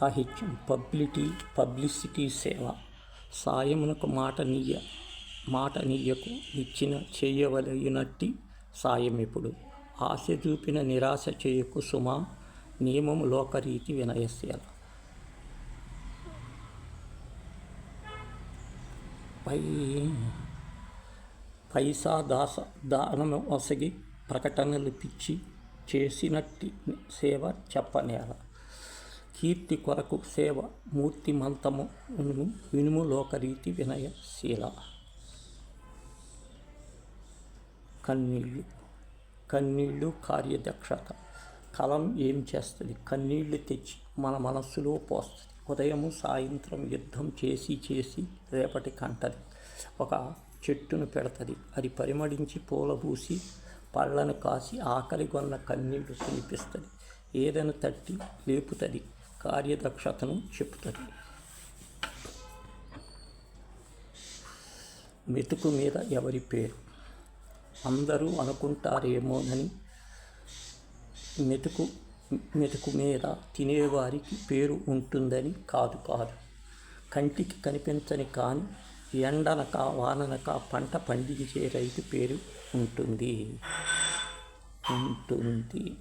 సాహిత్యం పబ్లిటీ పబ్లిసిటీ సేవ సాయమునకు మాట నీయ మాట నీయకు ఇచ్చిన చెయ్యవలయునట్టి సాయమిప్పుడు. ఆశ చూపిన నిరాశ చేయకు సుమా నియమము లోకరీతి వినయశీల పై పైసా దాస దానము ఒసగి ప్రకటనలు పిచ్చి చేసినట్టి సేవ చెప్పనేల. కీర్తి కొరకు సేవ మూర్తిమంతము వినుము లోకరీతి వినయశీల కన్నీళ్ళు కన్నీళ్ళు కార్యదక్షత. కలం ఏం చేస్తుంది? కన్నీళ్ళు తెచ్చి మన మనస్సులో పోస్తుంది. ఉదయము సాయంత్రం యుద్ధం చేసి చేసి రేపటి కంటది. ఒక చెట్టును పెడతది. అది పరిమళించి పూలబూసి పళ్ళను కాసి ఆకలి కొన్న కన్నీళ్ళు తినిపిస్తుంది. ఏదైనా తట్టి లేపుతుంది. కార్యదక్షతను చెప్తుంది మెతుకు మీద ఎవరి పేరు? అందరూ అనుకుంటారేమోనని మెతుకు మెతుకు మీద తినేవారికి పేరు ఉంటుందని కాదు కాదు. కంటికి కనిపించని కానీ ఎండనక వాననక పంట పండించే రైతు పేరు ఉంటుంది. ఉంటుంది.